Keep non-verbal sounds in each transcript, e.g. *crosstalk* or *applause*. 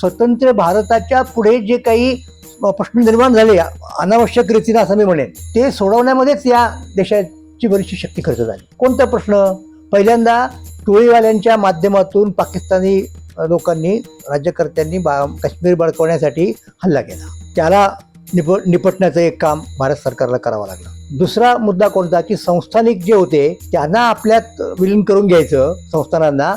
स्वतंत्र भारताच्या पुढे जे काही प्रश्न निर्माण झाले अनावश्यक रीतीनं असं मी म्हणेन ते सोडवण्यामध्येच या देशाची बरीचशी शक्ती खर्च झाली. कोणता प्रश्न? पहिल्यांदा टोळीवाल्यांच्या माध्यमातून पाकिस्तानी लोकांनी राज्यकर्त्यांनी बा काश्मीर बळकवण्यासाठी हल्ला केला. त्याला निप निपटण्याचं एक काम भारत सरकारला करावं लागलं. दुसरा मुद्दा कोणता की संस्थानिक जे होते त्यांना आपल्यात विलीन करून घ्यायचं संस्थानांना.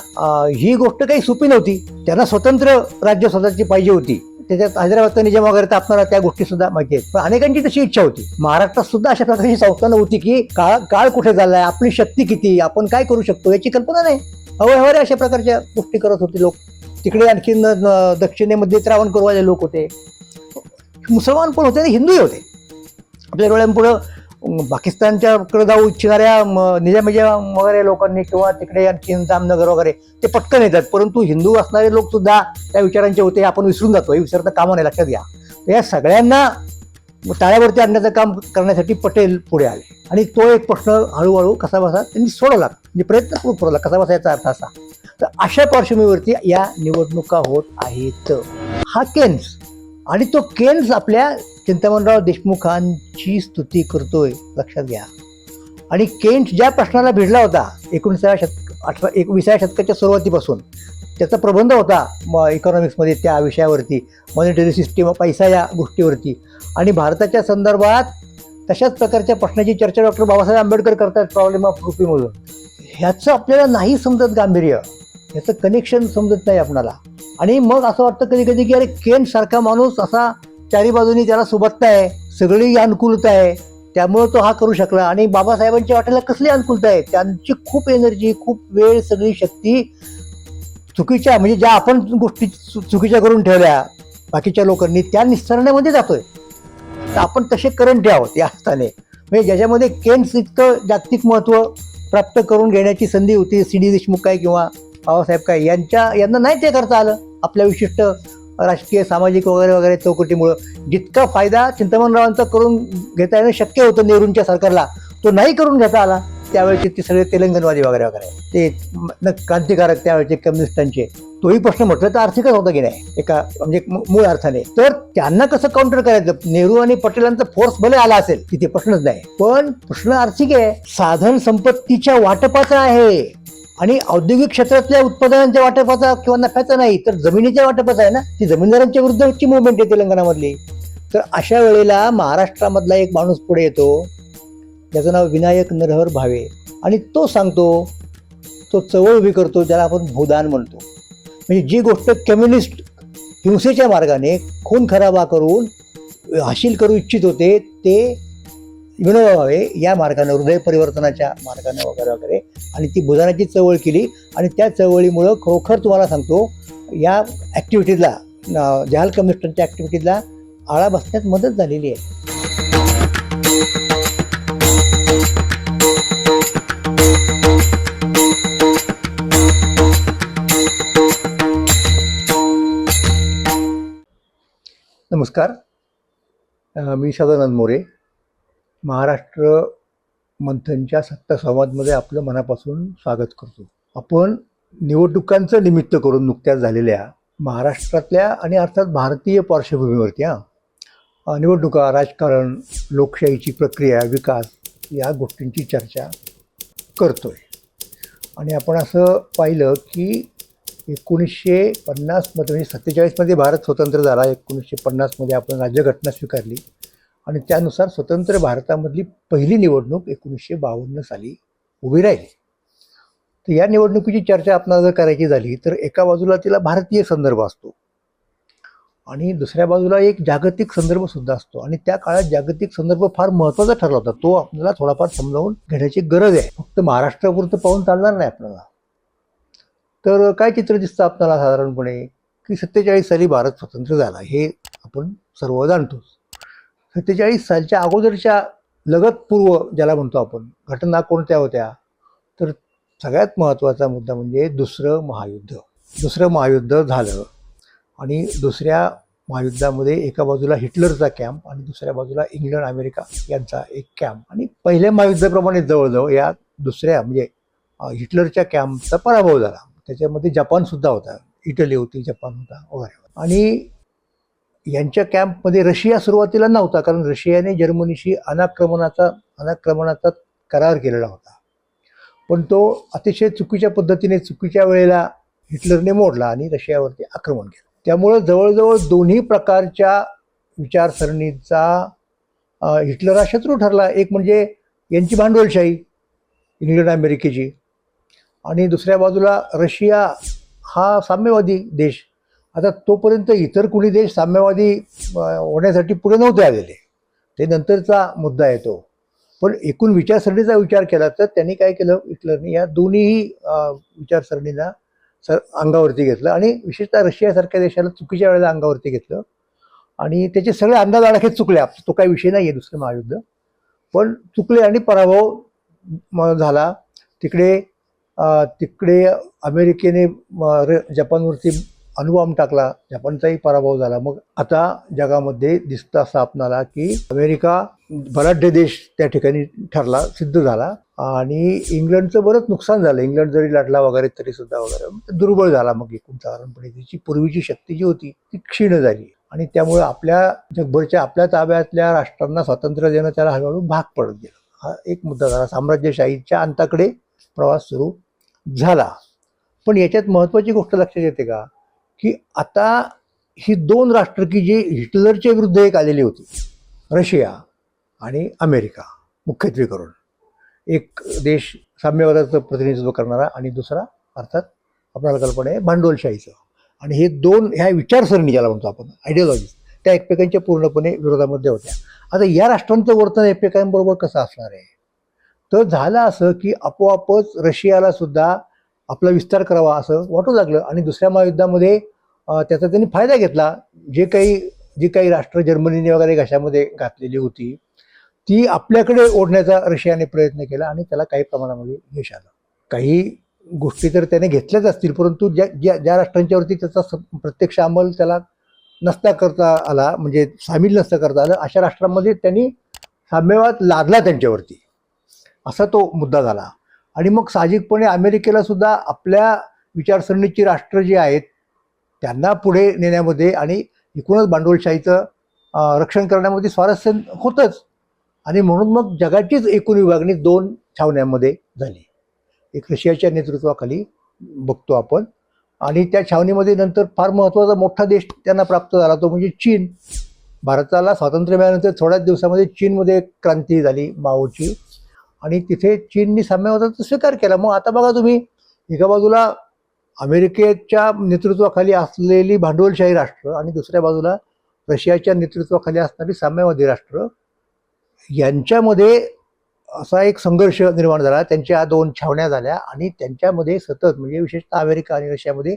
ही गोष्ट काही सोपी नव्हती. त्यांना स्वतंत्र राज्य स्वतःची पाहिजे होती. त्याच्यात हैदराबादचा निजाम वगैरे तर आपल्याला त्या गोष्टी सुद्धा माहिती आहेत. पण अनेकांची तशी इच्छा होती. महाराष्ट्रात सुद्धा अशा प्रकारची संस्थानं होती की काळ काळ कुठे झालाय आपली शक्ती किती आपण काय करू शकतो याची कल्पना नाही. अवयवारे अशा प्रकारच्या गोष्टी करत होते लोक. तिकडे आणखीन दक्षिणेमध्ये दक्षिणेमध्ये त्रावणकोरवाले लोक होते. मुसलमान पण होते आणि हिंदूही होते. आपल्या डोळ्यांपुढं पाकिस्तानच्याकडे जाऊ इच्छिणाऱ्या म, वगैरे लोकांनी किंवा तिकडे आणखीन जामनगर वगैरे ते पटकन येतात. परंतु हिंदू असणारे लोक सुद्धा त्या विचारांचे होते आपण विसरून जातो. हे विसरता कामा नाही लक्षात घ्या. तर या सगळ्यांना ताळ्यावरती आणण्याचं काम करण्यासाठी पटेल पुढे आले. आणि तो एक प्रश्न हळूहळू कसा बसा त्यांनी सोडवला. म्हणजे प्रयत्न सोडवला कसा बसायचा अर्थ असा. तर अशा पार्श्वभूमीवरती या निवडणुका होत आहेत. हा केन्स. आणि तो केन्स आपल्या चिंतामणराव देशमुखांची स्तुती करतोय. लक्षात घ्या. आणि केन्स ज्या प्रश्नाला भिडला होता एकोणीसाव्या शतक अठरा एकविसाव्या शतकाच्या सुरुवातीपासून त्याचा प्रबंध होता म इकॉनॉमिक्समध्ये त्या विषयावरती मॉनिटरी सिस्टीम पैसा या गोष्टीवरती. आणि भारताच्या संदर्भात तशाच प्रकारच्या प्रश्नाची चर्चा डॉक्टर बाबासाहेब आंबेडकर करतात प्रॉब्लेम ऑफ रुपीमधून ह्याचं आपल्याला नाही समजत गांभीर्य. ह्याचं कनेक्शन समजत नाही आपणाला. आणि मग असं वाटतं कधी कधी की अरे केन सारखा माणूस असा चारी बाजूनी त्याला सुबत्ता आहे सगळी अनुकूलता आहे. त्यामुळं तो हा करू शकला. आणि बाबासाहेबांच्या वाटेला कसली अनुकूलता आहे? त्यांची खूप एनर्जी खूप वेळ सगळी शक्ती चुकीच्या म्हणजे ज्या आपण गोष्टी चु- चुकीच्या करून ठेवल्या बाकीच्या लोकांनी त्या निस्तरण्यामध्ये जातोय. तर आपण तसे करंट आहोत या स्थाने म्हणजे ज्याच्यामध्ये केन्स इतकं जागतिक महत्त्व प्राप्त करून घेण्याची संधी होती सी डी देशमुख काय किंवा बाबासाहेब काय यांच्या यांना नाही ते करता आलं. आपल्या विशिष्ट राजकीय सामाजिक वगैरे वगैरे चौकटीमुळं जितका फायदा चिंतामणरावांचा करून घेता येणं शक्य होतं नेहरूंच्या सरकारला तो नाही करून घेता आला त्यावेळेचे ते सगळे तेलंगणवादी वगैरे वगैरे. ते क्रांतिकारक त्यावेळेचे कम्युनिस्टांचे. तोही प्रश्न म्हटलं तर आर्थिकच होता की नाही एका म्हणजे मूळ अर्थाने. तर त्यांना कसं काउंटर करायचं? नेहरू आणि पटेलांचा फोर्स भले आला असेल तिथे प्रश्नच नाही. पण प्रश्न आर्थिक आहे. साधन संपत्तीच्या वाटपाचा आहे. आणि औद्योगिक क्षेत्रातल्या उत्पादनांच्या वाटपाचा किंवा नफ्याचा नाही तर जमिनीच्या वाटपाचा आहे ना? ती जमीनदारांच्या विरुद्धची मुवमेंट आहे तेलंगणामधली तर अशा वेळेला महाराष्ट्रामधला एक माणूस पुढे येतो. ज्याचं नाव विनायक नरहर भावे. आणि तो सांगतो तो चवळ उभी करतो ज्याला आपण भूदान म्हणतो. म्हणजे जी गोष्ट कम्युनिस्ट हिंसेच्या मार्गाने खून खराबा करून हासिल करू इच्छित होते ते विनोबा भावे या मार्गाने हृदय परिवर्तनाच्या मार्गाने वगैरे वगैरे. आणि ती भूदानाची चळवळ केली. आणि त्या चळवळीमुळं खरोखर तुम्हाला सांगतो या ॲक्टिव्हिटीजला जहाल कम्युनिस्टांच्या ॲक्टिव्हिटीजला आळा बसण्यात मदत झालेली आहे. नमस्कार. मी सदानंद मोरे. महाराष्ट्र मंथनच्या सत्ता संवादमध्ये आपलं मनापासून स्वागत करतो. आपण निवडणुकांचं निमित्त करून नुकत्याच झालेल्या महाराष्ट्रातल्या आणि अर्थात भारतीय पार्श्वभूमीवरती हां निवडणुका राजकारण लोकशाहीची प्रक्रिया विकास या गोष्टींची चर्चा करतो आहे आणि आपण असं पाहिलं की एकोणीसशे पन्नासमध्ये म्हणजे सत्तेचाळीसमध्ये भारत स्वतंत्र झाला. एकोणीसशे पन्नासमध्ये आपण राज्यघटना स्वीकारली. आणि त्यानुसार स्वतंत्र भारतामधली पहिली निवडणूक एकोणीसशे बावन्न साली उभी राहिली. तर या निवडणुकीची चर्चा आपणाला जर करायची झाली तर एका बाजूला तिला भारतीय संदर्भ असतो आणि दुसऱ्या बाजूला एक जागतिक संदर्भ सुद्धा असतो. आणि त्या काळात जागतिक संदर्भ फार महत्त्वाचा ठरला होता. तो आपल्याला थोडाफार समजावून घेण्याची गरज आहे. फक्त महाराष्ट्रापुरतं पाहून चालणार नाही आपल्याला. तर काय चित्र दिसतं आपल्याला साधारणपणे? की सत्तेचाळीस साली भारत स्वतंत्र झाला. हे आपण सर्व जाणतोच. सत्तेचाळीस सालच्या अगोदरच्या लगत पूर्व ज्याला म्हणतो आपण घटना कोणत्या होत्या? तर सगळ्यात महत्त्वाचा मुद्दा म्हणजे दुसरं महायुद्ध. दुसरं महायुद्ध झालं आणि दुसऱ्या महायुद्धामध्ये एका बाजूला हिटलरचा कॅम्प आणि दुसऱ्या बाजूला इंग्लंड अमेरिका यांचा एक कॅम्प आणि पहिल्या महायुद्धाप्रमाणे जवळजवळ या दुसऱ्या म्हणजे हिटलरच्या कॅम्पचा पराभव झाला. त्याच्यामध्ये जपानसुद्धा होता. इटली होती जपान होता वगैरे. आणि यांच्या कॅम्पमध्ये रशिया सुरुवातीला नव्हता कारण रशियाने जर्मनीशी अनाक्रमणाचा अनाक्रमणाचा करार केलेला होता. पण तो अतिशय चुकीच्या पद्धतीने चुकीच्या वेळेला हिटलरने मोडला आणि रशियावरती आक्रमण केलं. त्यामुळं जवळजवळ दोन्ही प्रकारच्या विचारसरणीचा हिटलर हा शत्रू ठरला. एक म्हणजे यांची भांडवलशाही इंग्लंड अमेरिकेची. आणि दुसऱ्या बाजूला रशिया हा साम्यवादी देश आता तोपर्यंत इतर कुणी देश साम्यवादी होण्यासाठी पुढे नव्हते आलेले. ते नंतरचा मुद्दा येतो पण एकूण विचारसरणीचा विचार केला तर त्यांनी काय केलं? हिटलरने या दोन्हीही विचारसरणीला सर अंगावरती घेतलं आणि विशेषतः रशियासारख्या देशाला चुकीच्या वेळेला अंगावरती घेतलं. आणि त्याचे सगळे अंदाज आडाखेच चुकले. आप- तो काही विषय नाही आहे दुसरं महायुद्ध. पण चुकले आणि पराभव झाला. तिकडे तिकडे अमेरिकेने र- जपानवरती अणुबॉम्ब टाकला जपानचाही पराभव झाला. मग आता जगामध्ये दिसतं असं आपणाला की अमेरिका बलाढ्य देश त्या ठिकाणी ठरला सिद्ध झाला. आणि इंग्लंडचं बरंच नुकसान झालं. इंग्लंड जरी लढला वगैरे तरी सुद्धा वगैरे दुर्बळ झाला मग एकूण साधारणपणे तिची पूर्वीची शक्ती जी होती ती क्षीण झाली. आणि त्यामुळे आपल्या जगभरच्या आपल्या ताब्यातल्या राष्ट्रांना स्वातंत्र्य देणं त्याला हळूहळू भाग पडत गेलं. हा एक मुद्दा झाला. साम्राज्यशाहीच्या अंताकडे प्रवास सुरू झाला. पण याच्यात महत्त्वाची गोष्ट लक्षात येते का? की आता ही दोन राष्ट्र की जी हिटलरच्या विरुद्ध एक आलेली होती रशिया आणि अमेरिका मुख्यत्वे करून एक देश साम्यवादाचं प्रतिनिधित्व करणारा आणि दुसरा अर्थात आपल्याला कल्पना आहे भांडवलशाहीचं. आणि हे दोन ह्या विचारसरणी ज्याला म्हणतो आपण आयडिओलॉजीज त्या एकमेकांच्या पूर्णपणे विरोधामध्ये होत्या. आता या राष्ट्रांचं वर्तन एकमेकांबरोबर कसं असणार आहे? तर झालं असं की आपोआपच रशियाला सुद्धा आपला विस्तार करावा असं वाटू लागलं. आणि दुसऱ्या महायुद्धामध्ये त्याचा त्यांनी फायदा घेतला. जे काही जी काही राष्ट्र जर्मनीने वगैरे घशामध्ये घातलेली होती ती आपल्याकडे ओढण्याचा रशियाने प्रयत्न केला आणि त्याला काही प्रमाणामध्ये यश आलं. काही गोष्टी तर त्याने घेतल्याच असतील परंतु ज्या ज्या ज्या राष्ट्रांच्यावरती त्याचा स- प्रत्यक्ष अंमल त्याला नसता करता आला म्हणजे सामील नसता करता आलं अशा राष्ट्रांमध्ये त्यांनी साम्यवाद लादला त्यांच्यावरती. असा तो मुद्दा झाला. आणि मग साहजिकपणे अमेरिकेला सुद्धा आपल्या विचारसरणीची राष्ट्र जी आहेत त्यांना पुढे नेण्यामध्ये आणि एकूणच भांडवलशाहीचं रक्षण करण्यामध्ये स्वारस्य होतंच. आणि म्हणून मग जगाचीच एकूण विभागणी दोन छावण्यांमध्ये झाली. एक रशियाच्या नेतृत्वाखाली बघतो आपण. आणि त्या छावणीमध्ये नंतर फार महत्त्वाचा मोठा देश त्यांना प्राप्त झाला तो म्हणजे चीन. भारताला स्वातंत्र्य मिळाल्यानंतर थोड्याच दिवसामध्ये चीनमध्ये क्रांती झाली माओची. आणि तिथे चीननी साम्यवादाचा स्वीकार केला. मग आता बघा तुम्ही एका बाजूला अमेरिकेच्या नेतृत्वाखाली असलेली भांडवलशाही राष्ट्र आणि दुसऱ्या बाजूला रशियाच्या नेतृत्वाखाली असणारी साम्यवादी राष्ट्र यांच्यामध्ये असा एक संघर्ष निर्माण झाला. त्यांच्या दोन छावण्या झाल्या आणि त्यांच्यामध्ये सतत म्हणजे विशेषतः अमेरिका आणि रशियामध्ये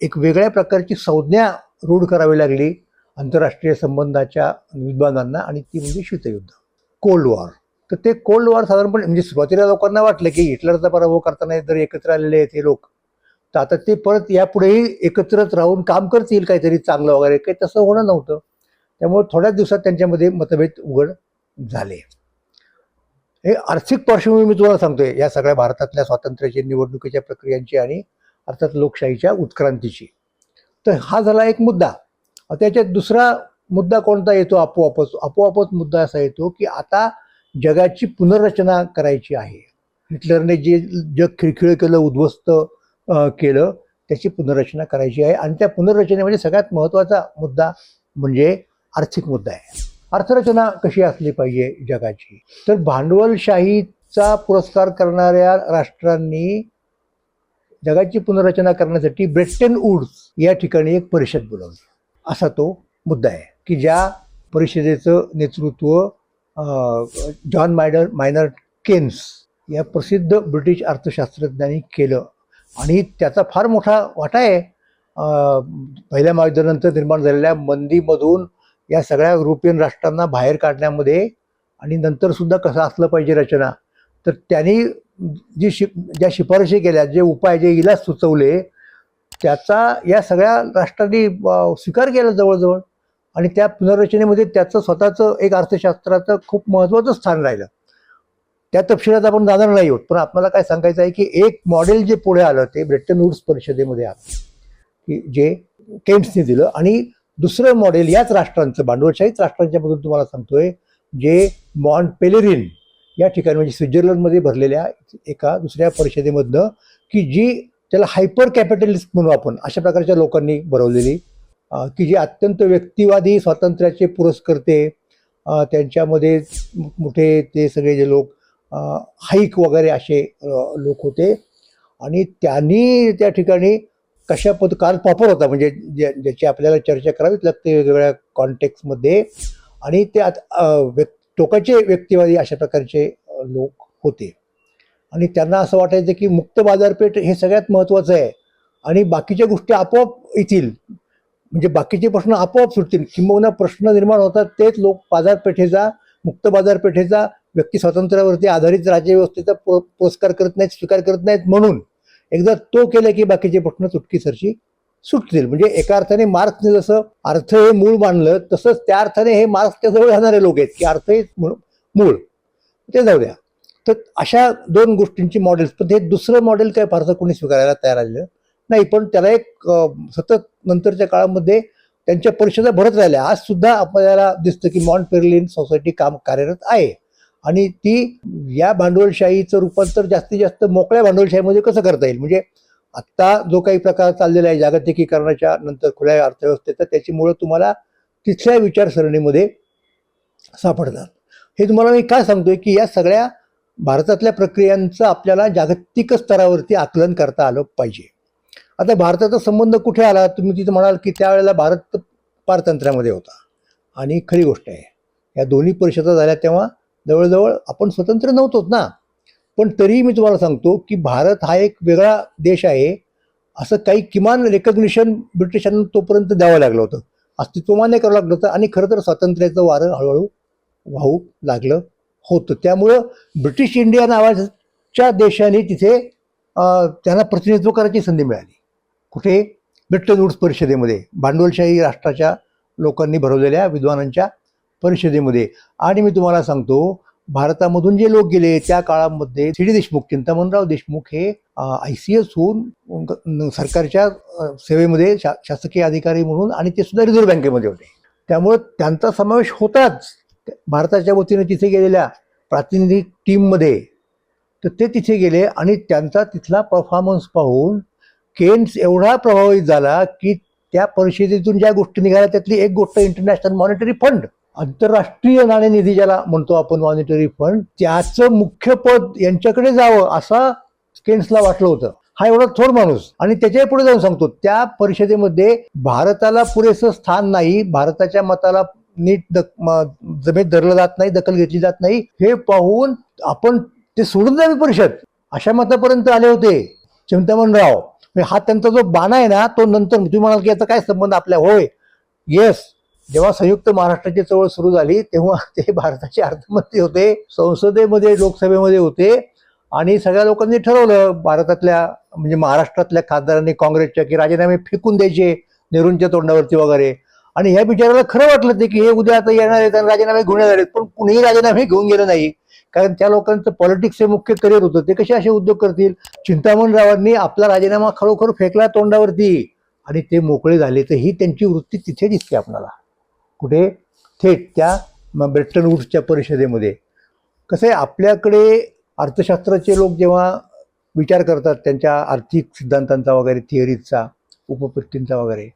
एक वेगळ्या प्रकारची संज्ञा रूढ करावी लागली आंतरराष्ट्रीय संबंधाच्या विद्वानांना आणि ती म्हणजे शीतयुद्ध कोल्ड वॉर. तर ते कोल्ड वॉर साधारणपणे म्हणजे सुरुवातीला लोकांना वाटलं की हिटलरचा पराभव करताना जर एकत्र आलेले आहेत हे लोक तर आता ते परत यापुढेही एकत्रच राहून काम करतील काहीतरी चांगलं वगैरे. काही तसं होणं नव्हतं. त्यामुळे थोड्याच दिवसात त्यांच्यामध्ये मतभेद उघड झाले. हे आर्थिक पार्श्वभूमी मी तुम्हाला सांगतोय या सगळ्या भारतातल्या स्वातंत्र्याची निवडणुकीच्या प्रक्रियांची आणि अर्थात लोकशाहीच्या उत्क्रांतीची. तर हा झाला एक मुद्दा. त्याच्यात दुसरा मुद्दा कोणता येतो? आपोआपच आपोआपच मुद्दा असा येतो की आता जगाची पुनर्रचना करायची आहे. हिटलरने जे जग खिळखिळ केलं उद्ध्वस्त केलं त्याची पुनर्रचना करायची आहे. आणि त्या पुनर्रचनेमध्ये सगळ्यात महत्त्वाचा मुद्दा म्हणजे आर्थिक मुद्दा आहे. अर्थरचना कशी असली पाहिजे जगाची? तर भांडवलशाहीचा पुरस्कार करणाऱ्या राष्ट्रांनी जगाची पुनर्रचना करण्यासाठी ब्रिटन वूड्स या ठिकाणी एक परिषद बोलावली. असा तो मुद्दा आहे की ज्या परिषदेचं नेतृत्व जॉन मायडर मायनर केन्स या प्रसिद्ध ब्रिटिश अर्थशास्त्रज्ञांनी केलं. आणि त्याचा फार मोठा वाटा आहे. पहिल्या महायुद्धानंतर निर्माण झालेल्या मंदीमधून या सगळ्या युरोपियन राष्ट्रांना बाहेर काढण्यामध्ये आणि नंतरसुद्धा कसं असलं पाहिजे रचना. तर त्यांनी जी शि ज्या शिफारशी केल्या जे उपाय जे इलाज सुचवले त्याचा या सगळ्या राष्ट्रांनी स्वीकार केला जवळजवळ. आणि त्या पुनर्रचनेमध्ये त्याचं स्वतःचं एक अर्थशास्त्राचं खूप महत्त्वाचं स्थान राहिलं. त्या तपशिलात आपण जाणार नाही आहोत पण आपल्याला काय सांगायचं आहे की एक मॉडेल जे पुढे आलं ते ब्रिटन वूड्स परिषदेमध्ये आलं की जे केन्ट्सने दिलं. आणि दुसरं मॉडेल याच राष्ट्रांचं भांडवलशाहीच राष्ट्रांच्या मधून तुम्हाला सांगतोय जे मॉन पेलेरिन या ठिकाणी म्हणजे स्वित्झर्लंडमध्ये भरलेल्या एका दुसऱ्या परिषदेमधनं की जी त्याला हायपर कॅपिटलिस्ट म्हणू आपण अशा प्रकारच्या लोकांनी भरवलेली. की जे अत्यंत व्यक्तिवादी स्वातंत्र्याचे पुरस्कर्ते त्यांच्यामध्ये मोठे ते सगळे जे लोक हाईक वगैरे असे लोक होते. आणि त्यांनी त्या ठिकाणी कशा पद काल प्रॉपर होता म्हणजे ज्या- ज्याची आपल्याला चर्चा करावीच लागते वेगवेगळ्या कॉन्टेक्समध्ये आणि ते व्यक्- टोकाचे व्यक्तिवादी अशा प्रकारचे लोक होते. आणि त्यांना असं वाटायचं की मुक्त बाजारपेठ हे सगळ्यात महत्त्वाचं आहे. आणि बाकीच्या गोष्टी आपोआप येतील. म्हणजे बाकीचे प्रश्न आपोआप सुटतील. किंबहुना प्रश्न निर्माण होतात तेच लोक बाजारपेठेचा मुक्त बाजारपेठेचा व्यक्ती स्वातंत्र्यावरती आधारित राज्यव्यवस्थेचा पु- पुरस्कार करत नाहीत स्वीकार करत नाहीत म्हणून एकदा तो केला की बाकीचे प्रश्न चुटकीसरशी सुटतील. म्हणजे एका अर्थाने मार्क्सने जसं अर्थ हे मूळ मानलं तसंच त्या अर्थाने हे मार्क्सच्या जवळ राहणारे लोक आहेत की अर्थ हे मूळ मूळ. ते जाऊ द्या. तर अशा दोन गोष्टींची मॉडेल्स पण ते दुसरं मॉडेल काय फारसं कोणी स्वीकारायला तयार आलेलं? नाही पण त्याला एक सतत नंतरच्या काळामध्ये त्यांच्या परिषदा भरत राहिल्या. आज सुद्धा आपल्याला दिसतं की मॉन्ट पेर्लिन सोसायटी काम कार्यरत आहे. आणि ती या भांडवलशाहीचं रूपांतर जास्तीत जास्त मोकळ्या भांडवलशाहीमध्ये कसं करता येईल? म्हणजे आत्ता जो काही प्रकार चाललेला आहे जागतिकीकरणाच्या नंतर खुल्या अर्थव्यवस्थेचा त्याची मुळं तुम्हाला तिथल्या विचारसरणीमध्ये सापडतात. हे तुम्हाला मी काय सांगतोय? की या सगळ्या भारतातल्या प्रक्रियांचं आपल्याला जागतिक स्तरावरती आकलन करता आलं पाहिजे. आता भारताचा संबंध कुठे आला? तुम्ही तिथं म्हणाल की त्यावेळेला भारत पारतंत्र्यामध्ये होता. आणि खरी गोष्ट आहे या दोन्ही परिषदा झाल्या तेव्हा जवळजवळ आपण स्वतंत्र नव्हतोच ना. पण तरीही मी तुम्हाला सांगतो की भारत हा एक वेगळा देश आहे असं काही किमान रेकग्निशन ब्रिटिशांना तोपर्यंत द्यावं लागलं होतं. अस्तित्वमान्य करावं लागलं होतं आणि खरं तर स्वातंत्र्याचं वारं हळूहळू वाहू लागलं होतं. त्यामुळं ब्रिटिश इंडिया नावाच्या देशाने तिथे त्यांना प्रतिनिधित्व करायची संधी मिळाली. कुठे? ब्रिटन वुड्स परिषदेमध्ये. भांडवलशाही राष्ट्राच्या लोकांनी भरवलेल्या विद्वानांच्या परिषदेमध्ये. आणि मी तुम्हाला सांगतो भारतामधून जे लोक गेले त्या काळामध्ये सी डी देशमुख चिंतामणराव देशमुख हे आय सी एस होऊन सरकारच्या सेवेमध्ये शा शासकीय अधिकारी म्हणून आणि ते सुद्धा रिझर्व्ह बँकेमध्ये होते. त्यामुळं त्यांचा समावेश होताच. भारताच्या वतीने तिथे गेलेल्या प्रातिनिधिक टीममध्ये तर ते तिथे गेले आणि त्यांचा तिथला परफॉर्मन्स पाहून केन्स एवढा प्रभावित झाला की त्या परिषदेतून ज्या गोष्टी निघाल्या त्यातली एक गोष्ट इंटरनॅशनल मॉनिटरी फंड आंतरराष्ट्रीय नाणेनिधी ज्याला म्हणतो आपण मॉनिटरी फंड त्याचं मुख्य पद यांच्याकडे जावं असा केन्सला वाटलं होतं. हा एवढा थोर माणूस. आणि त्याच्या पुढे जाऊन सांगतो त्या परिषदेमध्ये भारताला पुरेसं स्थान नाही भारताच्या मताला नीट दक म- जमेत धरलं जात नाही दखल घेतली जात नाही हे पाहून आपण ते सोडून जावे परिषद. अशा मतापर्यंत आले होते. चिंतामणराव म्हणजे हा त्यांचा जो बाणा आहे ना तो नंतर तुम्ही म्हणाल की याचा काय संबंध आपल्या? होय. येस जेव्हा संयुक्त महाराष्ट्राची चळवळ सुरू झाली तेव्हा *laughs* ते भारताचे अर्थमंत्री होते संसदेमध्ये लोकसभेमध्ये होते आणि सगळ्या लोकांनी ठरवलं भारतातल्या म्हणजे महाराष्ट्रातल्या खासदारांनी काँग्रेसच्या की राजीनामे फेकून द्यायचे नेहरूंच्या तोंडावरती वगैरे. आणि ह्या बिचाराला खरं वाटलं ते की हे उद्या आता येणार आहेत आणि राजीनामे घेऊन येणार आहेत पण कुणीही राजीनामे घेऊन गेलं नाही. कारण त्या लोकांचं पॉलिटिक्स हे मुख्य करिअर होतं. ते कसे असे उद्योग करतील? चिंतामणरावांनी आपला राजीनामा खरोखर फेकला तोंडावरती. आणि ते मोकळे झाले तर ही त्यांची वृत्ती तिथे दिसते आपल्याला. कुठे? थेट त्या ब्रिटन ब्रेटन वुड्सच्या परिषदेमध्ये. कसं आहे आपल्याकडे अर्थशास्त्राचे लोक जेव्हा विचार करतात त्यांच्या आर्थिक सिद्धांतांचा वगैरे थिअरीजचा उपपत्तींचा वगैरे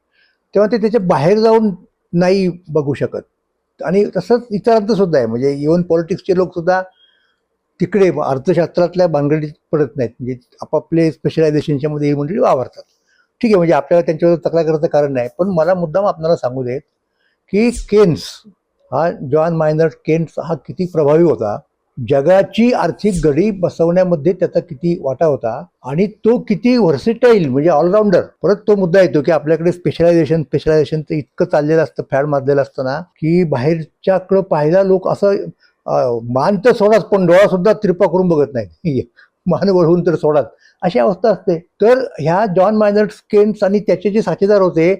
तेव्हा ते त्याच्या बाहेर जाऊन नाही बघू शकत. आणि तसंच इतरांचं सुद्धा आहे. म्हणजे इव्हन पॉलिटिक्सचे लोकसुद्धा तिकडे अर्थशास्त्रातल्या भानगडीत पडत नाहीत. म्हणजे आपापले स्पेशलायझेशनच्या मध्ये ही मंडळी वावरतात. ठीक आहे म्हणजे आपल्याला त्यांच्यावर तक्रार करायचं कारण नाही. पण मला मुद्दाम आपल्याला सांगू देत की केन्स हा जॉन मायनर केन्स हा किती प्रभावी होता? जगाची आर्थिक घडी बसवण्यामध्ये त्याचा किती वाटा होता? आणि तो किती व्हर्सिटाईल म्हणजे ऑलराऊंडर परत तो मुद्दा येतो की आपल्याकडे स्पेशलायझेशन स्पेशलायझेशनचं इतकं चाललेलं असतं फॅड मारलेलं असतं ना की बाहेरच्याकडं पाहायला लोक असं मान तर सोडाच पण डोळासुद्धा तिरपा करून बघत नाही *laughs* मान वळवून तर सोडाच. अशी अवस्था असते. तर ह्या जॉन मायनर्ट केन्स आणि त्याचे जे साथीदार होते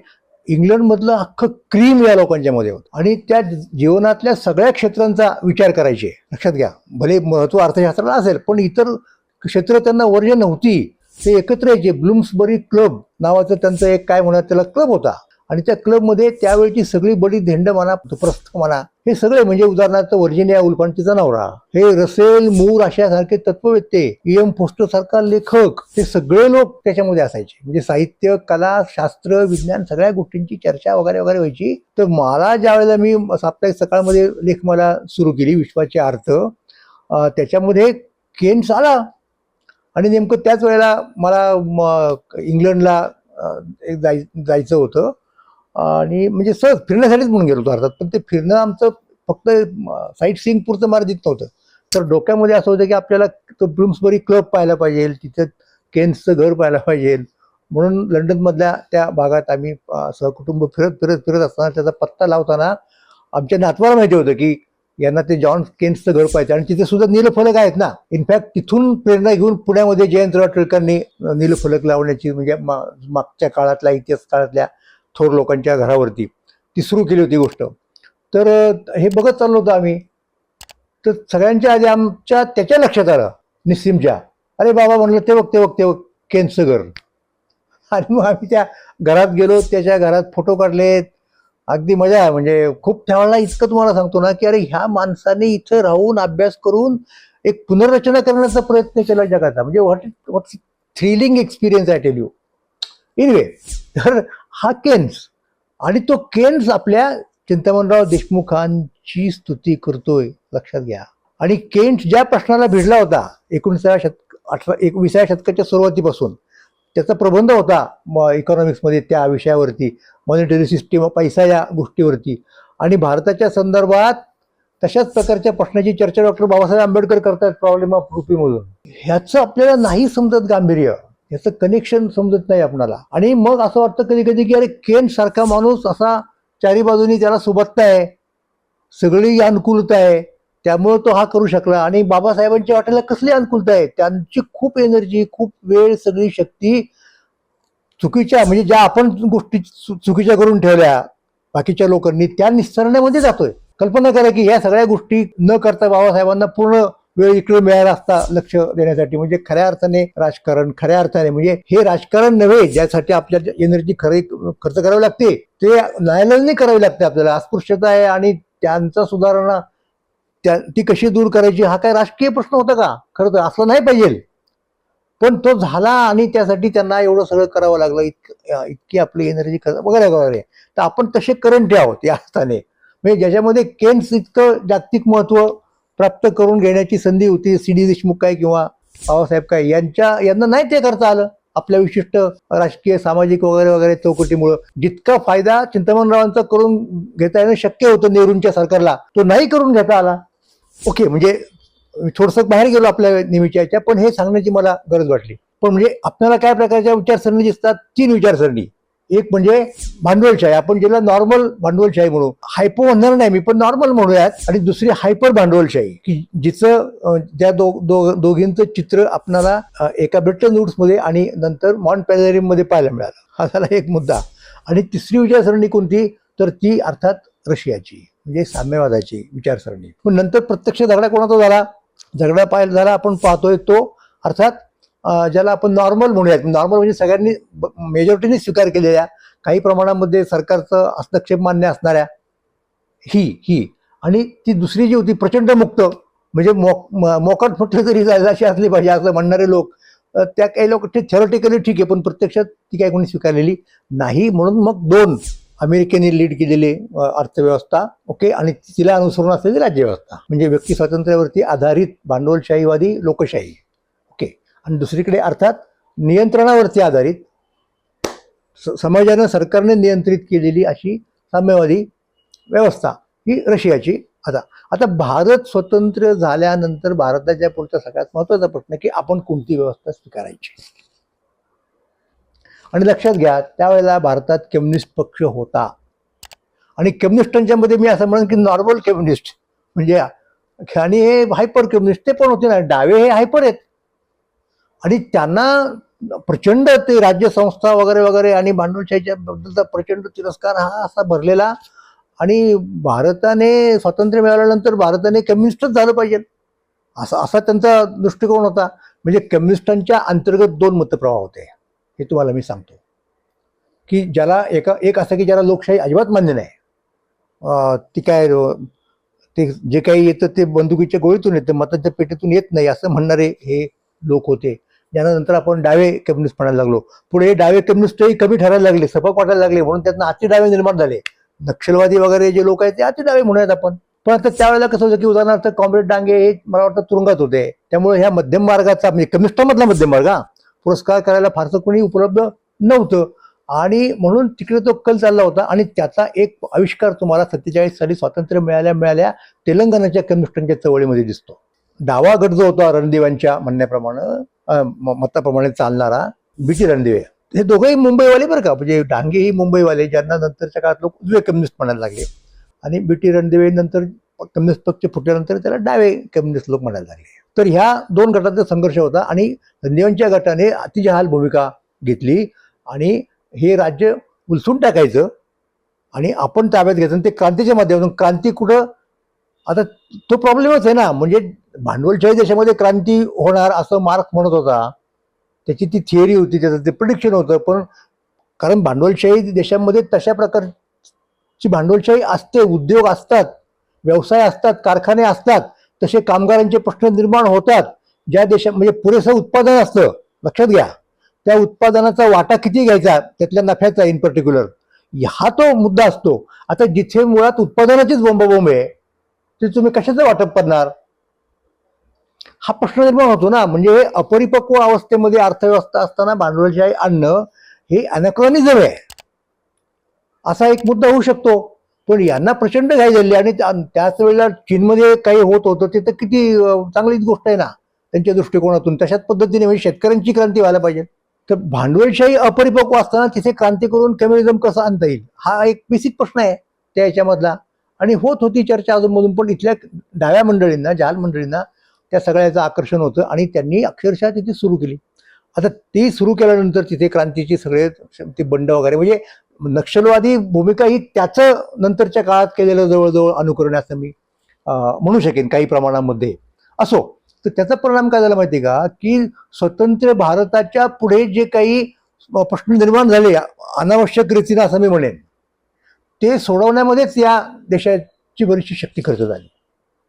इंग्लंडमधलं अख्खं क्रीम या लोकांच्या मध्ये होतं. आणि त्या जीवनातल्या सगळ्या क्षेत्रांचा विचार करायचे. लक्षात घ्या. भले महत्त्व अर्थशास्त्राला असेल पण इतर क्षेत्र त्यांना वर्ज नव्हती. ते एकत्र यायचे. ब्लूम्सबरी क्लब नावाचं त्यांचं एक काय म्हणत त्याला क्लब होता. आणि त्या क्लबमध्ये त्यावेळची सगळी बडी धेंड म्हणा प्रस्थ म्हणा हे सगळे म्हणजे उदाहरणार्थ वर्जिनिया उल्फ नवरा. हे रसेल मूर अशासारखे तत्ववेत्ते एम. फोस्टर सारखा लेखक हे सगळे लोक त्याच्यामध्ये असायचे. म्हणजे साहित्य कला शास्त्र विज्ञान सगळ्या गोष्टींची चर्चा वगैरे वगैरे व्हायची. तर मला ज्या वेळेला मी साप्ताहिक सकाळमध्ये लेख मला सुरू केली विश्वाचे अर्थ त्याच्यामध्ये केन्स आला. आणि नेमकं त्याच वेळेला मला इंग्लंडला एक जाय जायचं होतं. आणि म्हणजे सहज फिरण्यासाठीच म्हणून गेलो होतो अर्थात. पण ते फिरणं आमचं फक्त साईट सीइंग पुरतं मर्यादित नव्हतं. तर डोक्यामध्ये असं होतं की आपल्याला तो ब्लूम्सबरी क्लब पाहायला पाहिजे तिथं केन्सचं घर पाहायला पाहिजे. म्हणून लंडनमधल्या त्या भागात आम्ही सहकुटुंब फिरत फिरत फिरत असताना त्याचा पत्ता लावताना आमच्या नातवाला माहिती होतं की यांना ते जॉन केन्सचं घर पाहिजे आणि तिथे सुद्धा नीलफलक आहेत ना. इनफॅक्ट तिथून प्रेरणा घेऊन पुण्यामध्ये जयंतराव टिळकांनी नीलफलक लावण्याची म्हणजे मा- मागच्या काळातल्या इतिहास काळातल्या थोर लोकांच्या घरावरती. ती सुरू केली होती गोष्ट. तर हे बघत चाललो होतो आम्ही. तर सगळ्यांच्या आधी आमच्या त्याच्या लक्षात आलं निस्सिमच्या. अरे बाबा म्हणलं ते बघ ते बघ ते बघ केनचं घर आणि मग आम्ही त्या घरात गेलो त्याच्या घरात फोटो काढलेत. अगदी मजा आहे म्हणजे खूप त्यावेळेला इतकं तुम्हाला सांगतो ना की अरे ह्या माणसाने इथं राहून अभ्यास करून एक पुनर्रचना करण्याचा प्रयत्न केला जगाचा. म्हणजे what what thrilling experience I tell you in a way तर हा केन्स. आणि तो केन्स आपल्या चिंतामणराव देशमुखांची स्तुती करतोय. लक्षात घ्या. आणि केन्स ज्या प्रश्नाला भिडला होता एकोणीसाव्या शतक अठरा एकविसाव्या शतकाच्या सुरुवातीपासून त्याचा प्रबंध होता म इकॉनॉमिक्समध्ये त्या विषयावरती मॉनिटरी सिस्टीम पैसा या गोष्टीवरती. आणि भारताच्या संदर्भात तशाच प्रकारच्या प्रश्नाची चर्चा डॉक्टर बाबासाहेब आंबेडकर करतात प्रॉब्लेम ऑफ रुपीमधून ह्याचं आपल्याला नाही समजत गांभीर्य. याचं कनेक्शन समजत नाही आपणाला. आणि मग असं वाटतं कधी कधी की अरे केन सारखा माणूस असा चारी बाजूनी त्याला सोबत आहे. सगळी अनुकूलता आहे. त्यामुळं तो हा करू शकला. आणि बाबासाहेबांच्या वाट्याला कसली अनुकूलता आहे? त्यांची खूप एनर्जी खूप वेळ सगळी शक्ती चुकीच्या म्हणजे ज्या आपण गोष्टी चु- चुकीच्या करून ठेवल्या बाकीच्या लोकांनी त्या निसरण्यामध्ये जातोय. कल्पना करा की या सगळ्या गोष्टी न करता बाबासाहेबांना पूर्ण वेळ इकडे मिळाला असता लक्ष देण्यासाठी. म्हणजे खऱ्या अर्थाने राजकारण खऱ्या अर्थाने म्हणजे हे राजकारण नव्हे ज्यासाठी आपल्याला एनर्जी खरे खर्च करावी लागते ते न्यायालयाने करावी लागते आपल्याला. अस्पृश्यता आहे आणि त्यांचा सुधारणा त्या ती कशी दूर करायची हा काय राजकीय प्रश्न होता का? खरं तर असलं नाही पाहिजे. पण तो झाला आणि त्यासाठी त्यांना एवढं सगळं करावं लागलं इतक इतकी आपली एनर्जी वगैरे वगैरे. तर आपण तसे करंट ठेवावं या अर्थाने. म्हणजे ज्याच्यामध्ये केन्स इतकं जागतिक महत्त्व प्राप्त करून घेण्याची संधी होती. सी. डी. देशमुख काय किंवा बाबासाहेब काय यांच्या यांना नाही ते करता आलं. आपल्या विशिष्ट राजकीय सामाजिक वगैरे वगैरे चौकटीमुळं. जितका फायदा चिंतामणरावांचा करून घेता येणं शक्य होतं नेहरूंच्या सरकारला तो नाही करून घेता आला. ओके म्हणजे थोडंसं बाहेर गेलो आपल्या नेहमीच्या याच्या पण हे सांगण्याची मला गरज वाटली. पण म्हणजे आपल्याला काय प्रकारच्या विचारसरणी दिसतात? तीन विचारसरणी. एक म्हणजे भांडवलशाही. आपण ज्याला नॉर्मल भांडवलशाही म्हणू. हायपो म्हणणार नाही मी पण नॉर्मल म्हणूयात. आणि दुसरी हायपर भांडवलशाही की जिचं त्या ज्या दो, दो, दोघींचं चित्र आपणाला एका ब्रिटनमध्ये आणि नंतर मॉन्ट पॅलेरियममध्ये पाहायला मिळालं. हा झाला एक मुद्दा. आणि तिसरी विचारसरणी कोणती? तर ती अर्थात रशियाची म्हणजे साम्यवादाची विचारसरणी. पण नंतर प्रत्यक्ष झगडा कोणाचा झाला? झगडा पाहायला झाला आपण पाहतोय तो अर्थात ज्याला आपण नॉर्मल म्हणूयात. नॉर्मल म्हणजे सगळ्यांनी मेजॉरिटीने स्वीकार केलेल्या काही प्रमाणामध्ये सरकारचं हस्तक्षेप मान्य असणाऱ्या ही ही. आणि ती दुसरी जी होती प्रचंड मुक्त म्हणजे मोक म- मोकाट म्हटलं तरी जायला अशी असली पाहिजे असं म्हणणारे लोक त्या काही लोक ते थेरोटिकली ठीक आहे पण प्रत्यक्षात ती काही कोणी स्वीकारलेली नाही. म्हणून मग दोन अमेरिकेने लीड केलेली अर्थव्यवस्था ओके आणि तिला अनुसरून असलेली राज्यव्यवस्था. म्हणजे व्यक्ती स्वातंत्र्यावरती आधारित भांडवलशाहीवादी लोकशाही. आणि दुसरीकडे अर्थात नियंत्रणावरती आधारित स- समाजानं सरकारने नियंत्रित केलेली अशी साम्यवादी व्यवस्था ही रशियाची आता. आता भारत स्वतंत्र झाल्यानंतर भारताच्या पुढचा सगळ्यात महत्त्वाचा प्रश्न की आपण कोणती व्यवस्था स्वीकारायची? आणि लक्षात घ्या त्यावेळेला भारतात कम्युनिस्ट पक्ष होता. आणि कम्युनिस्टांच्या मध्ये मी असं म्हणेन की नॉर्मल कम्युनिस्ट म्हणजे आणि हे हायपर कम्युनिस्ट ते पण होते ना डावे हे हायपर आहेत. आणि त्यांना प्रचंड ते राज्यसंस्था वगैरे वगैरे आणि भांडवलशाहीच्या बद्दलचा प्रचंड तिरस्कार हा असा भरलेला. आणि भारताने स्वातंत्र्य मिळाल्यानंतर भारताने कम्युनिस्टच झालं पाहिजे. असा असा त्यांचा दृष्टिकोन होता. म्हणजे कम्युनिस्टांच्या अंतर्गत दोन मतप्रवाह होते. हे तुम्हाला मी सांगतो. की ज्याला एका एक असं की ज्याला लोकशाही अजिबात मान्य नाही. ती काय ते जे काही येतं ते बंदुकीच्या गोळीतून येतं मतांच्या पेटीतून येत नाही असं म्हणणारे हे लोक होते. यानंतर आपण डावे कम्युनिस्ट म्हणायला लागलो. पुढे हे डावे कम्युनिस्टही कमी ठरायला लागले सपक वाटायला लागले म्हणून त्यातनं अति डावे निर्माण झाले. नक्षलवादी वगैरे जे लोक आहेत ते अति डावे म्हणूयात आपण. पण आता त्यावेळेला कसं होतं की उदाहरणार्थ कॉम्रेड डांगे हे मला वाटतं तुरुंगात होते. त्यामुळे ह्या मध्यम मार्गाचा म्हणजे कम्युनिस्टामधला मध्यम मार्ग हा, पुरस्कार करायला फारसं कोणी उपलब्ध नव्हतं. आणि म्हणून तिकडे तो कल चालला होता आणि त्याचा एक आविष्कार तुम्हाला सत्तेचाळीस साली स्वातंत्र्य मिळाल्या मिळाल्या तेलंगणाच्या कम्युनिस्टांच्या चवळीमध्ये दिसतो. डावा गट जो होता रणदेवांच्या म्हणण्याप्रमाणे मताप्रमाणे चालणारा बी टी रणदिवे. हे दोघंही मुंबईवाले बरं का? म्हणजे डांगे ही मुंबईवाले ज्यांना नंतरच्या काळात लोक उजवे कम्युनिस्ट म्हणायला लागले. आणि बी टी रणदिवे नंतर कम्युनिस्ट पक्ष फुटल्यानंतर त्याला डावे कम्युनिस्ट लोक म्हणायला लागले. तर ह्या दोन गटांचा संघर्ष होता आणि रणदेवांच्या गटाने अतिजहाल भूमिका घेतली आणि हे राज्य उलसून टाकायचं आणि आपण ताब्यात घ्यायचं आणि ते क्रांतीच्या माध्यमातून क्रांती कुठं आता तो प्रॉब्लेमच आहे ना. म्हणजे भांडवलशाही देशामध्ये क्रांती होणार असं मार्क म्हणत होता. त्याची ती थिअरी होती त्याचं ते प्रिडिक्शन होतं. पण कारण भांडवलशाही देशामध्ये तशा प्रकारची भांडवलशाही असते उद्योग असतात व्यवसाय असतात कारखाने असतात तसे कामगारांचे प्रश्न निर्माण होतात. ज्या देशात म्हणजे पुरेसं उत्पादन असतं लक्षात घ्या. त्या उत्पादनाचा वाटा किती घ्यायचा? त्यातल्या नफ्याचा इन पर्टिक्युलर हा तो मुद्दा असतो. आता जिथे मुळात उत्पादनाचीच बोंबाबोंब आहे ते तुम्ही कशाचं वाटप करणार? हा प्रश्न निर्माण होतो ना. म्हणजे हे अपरिपक्व अवस्थेमध्ये अर्थव्यवस्था असताना भांडवलशाही आणणं हे अनक्रॉनिझम आहे. असा एक मुद्दा होऊ शकतो. पण यांना प्रचंड घाई झाली आणि त्या- त्याच वेळेला चीनमध्ये काही होत होतं ते तर किती चांगलीच गोष्ट आहे ना त्यांच्या दृष्टिकोनातून. तशाच पद्धतीने म्हणजे शेतकऱ्यांची क्रांती व्हायला पाहिजे. तर भांडवलशाही अपरिपक्व असताना तिथे क्रांती करून कम्युनिझम कसं आणता येईल? हा एक बेसिक प्रश्न आहे त्या याच्यामधला. आणि होत होती चर्चा अजूनमधून पण इथल्या डाव्या मंडळींना जाल मंडळींना त्या सगळ्याचं आकर्षण होतं आणि त्यांनी अक्षरशः तिथे सुरू केली. आता ती सुरू केल्यानंतर तिथे क्रांतीची सगळे ते बंड वगैरे म्हणजे नक्षलवादी भूमिका ही त्याचं नंतरच्या काळात केलेलं जवळजवळ अनुकरण असं मी म्हणू शकेन काही प्रमाणामध्ये. असो तर त्याचा परिणाम काय झाला माहिती का? की स्वतंत्र भारताच्या पुढे जे काही प्रश्न निर्माण झाले अनावश्यक रीतीनं असं मी म्हणेन ते सोडवण्यामध्येच या देशाची बरीचशी शक्ती खर्च झाली.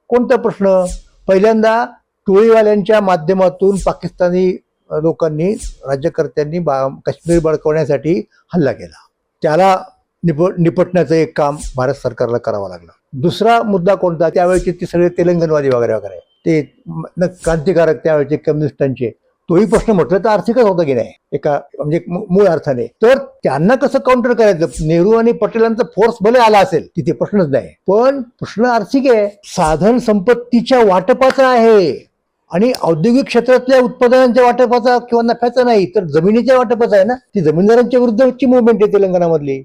कोणता प्रश्न? पहिल्यांदा टोळीवाल्यांच्या माध्यमातून पाकिस्तानी लोकांनी राज्यकर्त्यांनी बा काश्मीर बळकवण्यासाठी हल्ला केला. त्याला निप निपटण्याचं एक काम भारत सरकारला करावं लागलं. दुसरा मुद्दा कोणता? त्यावेळेचे ते सगळे तेलंगणवादी वगैरे वगैरे. ते न क्रांतिकारक त्यावेळेचे कम्युनिस्टांचे. तोही प्रश्न म्हटलं तर आर्थिकच होता की नाही? एका म्हणजे मूळ अर्थाने. तर त्यांना कसं काउंटर करायचं? नेहरू आणि पटेलांचा फोर्स भले आला असेल तिथे प्रश्नच नाही. पण प्रश्न आर्थिक आहे. साधन संपत्तीच्या वाटपाचा आहे. आणि औद्योगिक क्षेत्रातल्या उत्पादनांच्या वाटपाचा किंवा नफ्याचा नाही तर जमिनीच्या वाटपाचा आहे ना? ती जमीनदारांच्या विरुद्धची मुवमेंट आहे तेलंगणामधली.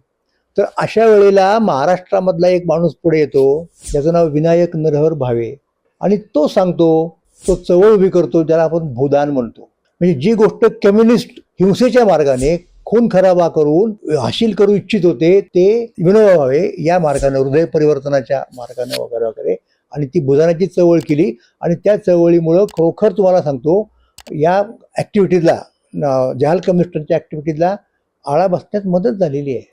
तर अशा वेळेला महाराष्ट्रामधला एक माणूस पुढे येतो. ज्याचं नाव विनायक नरहर भावे. आणि तो सांगतो तो चवळ उभी करतो ज्याला आपण भूदान म्हणतो. म्हणजे जी गोष्ट कम्युनिस्ट हिंसेच्या मार्गाने खून खराबा करून हासिल करू इच्छित होते ते विनोबा भावे या मार्गाने हृदय परिवर्तनाच्या मार्गाने वगैरे वगैरे. आणि ती भूदानाची चळवळ केली. आणि त्या चळवळीमुळं खरोखर तुम्हाला सांगतो या ॲक्टिव्हिटीजला जहाल कम्युनिस्टांच्या ॲक्टिव्हिटीजला आळा बसण्यात मदत झालेली आहे.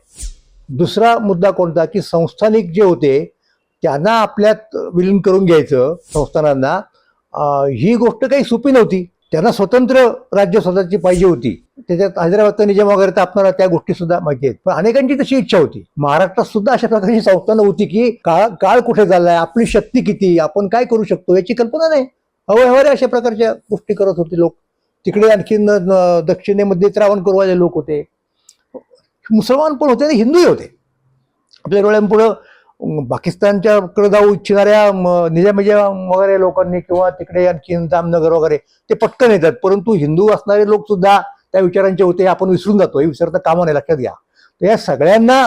दुसरा मुद्दा कोणता की संस्थानिक जे होते त्यांना आपल्यात विलीन करून घ्यायचं संस्थानांना. ही गोष्ट काही सोपी नव्हती. त्यांना स्वतंत्र राज्य स्वतःची पाहिजे होती. त्याच्यात हैदराबादचा निजाम वगैरे तापणारा त्या गोष्टी सुद्धा माहिती आहेत. पण अनेकांची तशी इच्छा होती. महाराष्ट्रात सुद्धा अशा प्रकारची संस्था नव्हती की काळ काळ कुठे झालाय आपली शक्ती किती आपण काय करू शकतो याची कल्पना नाही. अवयवारे अशा प्रकारच्या गोष्टी करत होते लोक. तिकडे आणखीन अं, दक्षिणेमध्ये त्रावणकोरवाले लोक होते. मुसलमान पण होते आणि हिंदूही होते. आपल्या डोळ्यांपुढं पाकिस्तानच्याकडे जाऊ इच्छिणाऱ्या म, वगैरे लोकांनी किंवा तिकडे आणखी जामनगर वगैरे ते पटकन येतात. परंतु हिंदू असणारे लोक सुद्धा त्या विचारांचे होते आपण विसरून जातो हे विसरता कामा नाही लक्षात घ्या. तर या सगळ्यांना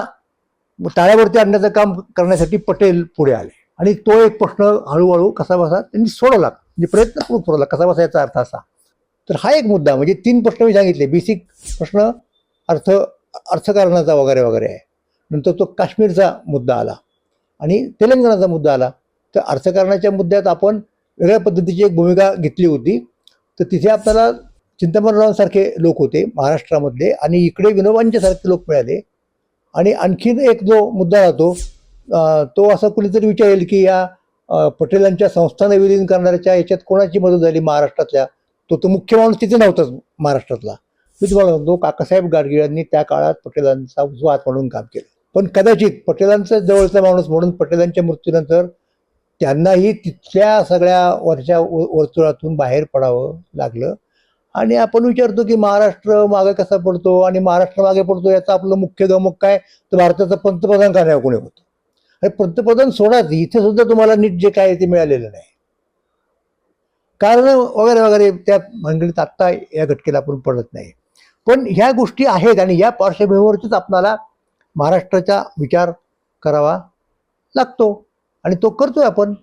ताळ्यावरती आणण्याचं काम करण्यासाठी पटेल पुढे आले. आणि तो एक प्रश्न हळूहळू कसा बसा त्यांनी सोडवला. म्हणजे प्रयत्नपूर्वक सोडवला. कसा बसा याचा अर्थ असा. तर हा एक मुद्दा म्हणजे तीन प्रश्न मी सांगितले. बेसिक प्रश्न अर्थ अर्थकारणाचा वगैरे वगैरे आहे. नंतर तो काश्मीरचा मुद्दा आला. आणि तेलंगणाचा मुद्दा आला. तर अर्थकारणाच्या मुद्द्यात आपण वेगळ्या पद्धतीची एक भूमिका घेतली होती. तर तिथे आपल्याला चिंतामणरावांसारखे लोक होते महाराष्ट्रामधले आणि इकडे विनोबांच्यासारखे लोक मिळाले. आणि आणखीन एक जो मुद्दा राहतो तो असं कुणीतरी विचारेल की या पटेलांच्या संस्थान विलीन करणाऱ्याच्या याच्यात कोणाची मदत झाली महाराष्ट्रातल्या? तो तो मुख्य माणूस तिथे नव्हताच महाराष्ट्रातला. मी तुम्हाला म्हणतो काकासाहेब गाडगिळांनी त्या काळात पटेलांचा उजवा हात म्हणून काम केलं. पण कदाचित पटेलांचा जवळचा माणूस म्हणून पटेलांच्या मृत्यूनंतर त्यांनाही तिथल्या सगळ्या वरच्या व- वर्तुळातून बाहेर पडावं लागलं. आणि आपण विचारतो की महाराष्ट्र मागे कसा पडतो आणि महाराष्ट्र मागे पडतो याचा आपलं मुख्य गमक काय? तर भारताचा पंतप्रधान का कोणी होतं? हे पंतप्रधान सोडाच. इथे सुद्धा तुम्हाला नीट जे काय आहे ते मिळालेलं नाही. कारण वगैरे वगैरे त्या भानगडीत आत्ता या घटकेला आपण पडत नाही. पण ह्या गोष्टी आहेत आणि या पार्श्वभूमीवरतीच आपणाला महाराष्ट्राचा विचार करावा लागतो आणि तो करतोय आपण.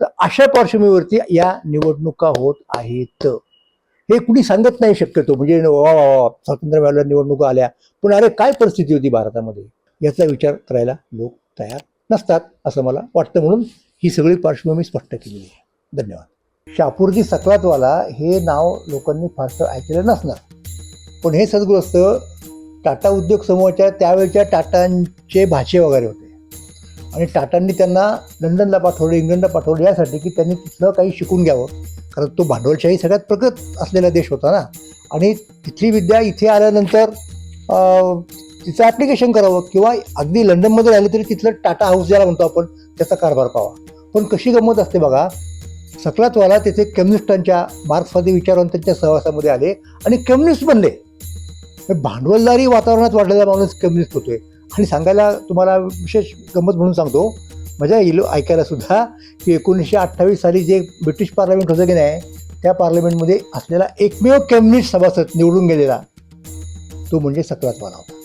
तर अशा पार्श्वभूमीवरती या निवडणुका होत आहेत. हे कुणी सांगत नाही शक्यतो. म्हणजे वा वा वा स्वातंत्र्य मिळाल्या निवडणुका आल्या. पण अरे काय परिस्थिती होती भारतामध्ये? याचा विचार करायला लोक तयार नसतात असं मला वाटतं. म्हणून ही सगळी पार्श्वभूमी स्पष्ट केलेली आहे. धन्यवाद. शापूरजी सकलातवाला हे नाव लोकांनी फारसं ऐकलं नसणार. पण हे सद्गृहस्थ टाटा उद्योग समूहाच्या त्यावेळच्या टाटांचे भाषे वगैरे होते. आणि टाटांनी त्यांना लंडनला पाठवलं इंग्लंडला पाठवलं यासाठी की त्यांनी तिथलं काही शिकून घ्यावं. कारण तो भांडवलशाही सगळ्यात प्रगत असलेला देश होता ना. आणि तिथली विद्या इथे आल्यानंतर तिचं ॲप्लिकेशन करावं किंवा अगदी लंडनमध्ये राहिलं तरी तिथलं टाटा हाऊस ज्याला म्हणतो आपण त्याचा कारभार पाहावा पण कशी गंमत असते बघा सकलातवाला तिथे कम्युनिस्टांच्या मार्क्सवादी विचारवंतांच्या सहवासामध्ये आले आणि कम्युनिस्ट बनले. भांडवलदारी वातावरणात वाढलेला माणूस कम्युनिस्ट होतोय. आणि सांगायला तुम्हाला विशेष गंमत म्हणून सांगतो मजा येईल ऐकायला सुद्धा की एकोणीसशे अठ्ठावीस साली जे ब्रिटिश पार्लमेंट होतं की नाही त्या पार्लमेंटमध्ये असलेला एकमेव कम्युनिस्ट सभासद निवडून गेलेला तो म्हणजे सकलातवाला होता